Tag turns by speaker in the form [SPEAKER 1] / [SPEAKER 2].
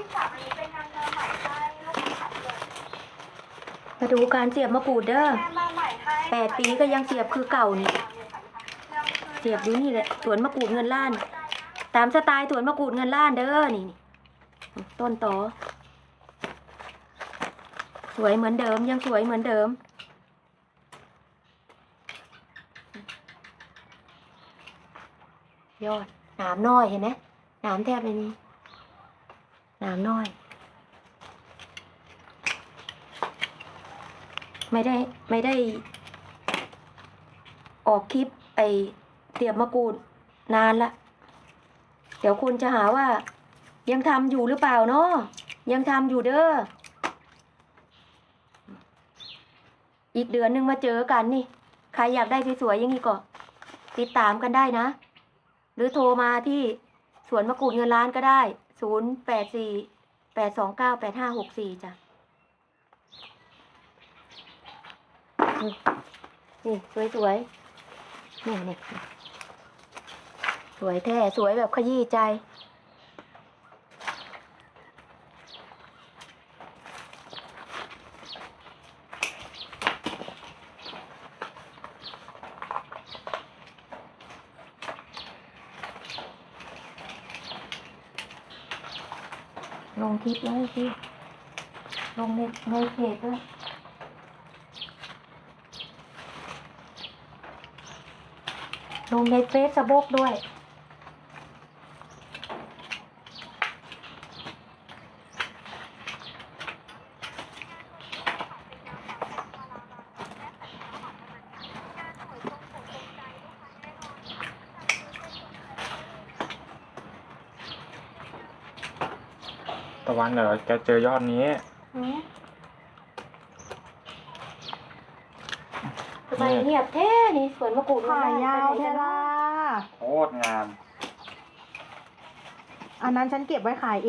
[SPEAKER 1] ที่สามอันนี้เป็นนางเงือใหม่ให้ลูกค้าเลย
[SPEAKER 2] มาดูการเสียบมะกรูดเด้อ
[SPEAKER 1] แม่มาใหม่ให้
[SPEAKER 2] แปดปีก็ยังเสียบคือเก่านี่ เสียบอยู่นี่แหละสวนมะกรูดเงินล้าน ตามสไตล์สวนมะกรูดเงินล้านเด้อนี่นี่ต้นตอสวยเหมือนเดิมยังสวยเหมือนเดิม ยอดหนามน้อยเห็นไหมหนามแทบไม่มีห นามน้อย ไม่ได้ไม่ได้ ออกคลิปไอเสียบมะกรูดนานละ เดี๋ยวคุณจะหาว่า ยังทำอยู่หรือเปล่าเนาะยังทำอยู่เด้ออีกเดือนหนึ่งมาเจอกันนี่ ใครอยากได้สวยๆอย่างนี้ก็ติดตามกันได้นะ หรือโทรมาที่สวนมะกรูดเงินล้านก็ได้ ศูนย์แปดสี่แปดสองเก้าแปดห้าหกสี่จ้ะนี่สวยสวยนี่นี่สวยแท้ สวยแบบขยี้ใจ ลงคลิปแล้วสิลงในในเพจด้วยลงในเฟซบุ๊กด้วย
[SPEAKER 3] ตะวันเดี๋ยวแกเจอยอดนี้
[SPEAKER 2] ทำไมเงียบแท้นี่สวนมะกรูด
[SPEAKER 4] ขายาว
[SPEAKER 2] เท
[SPEAKER 4] เทล่า
[SPEAKER 3] โคตรงาม
[SPEAKER 4] อันนั้นฉันเก็บไว้ขายเอง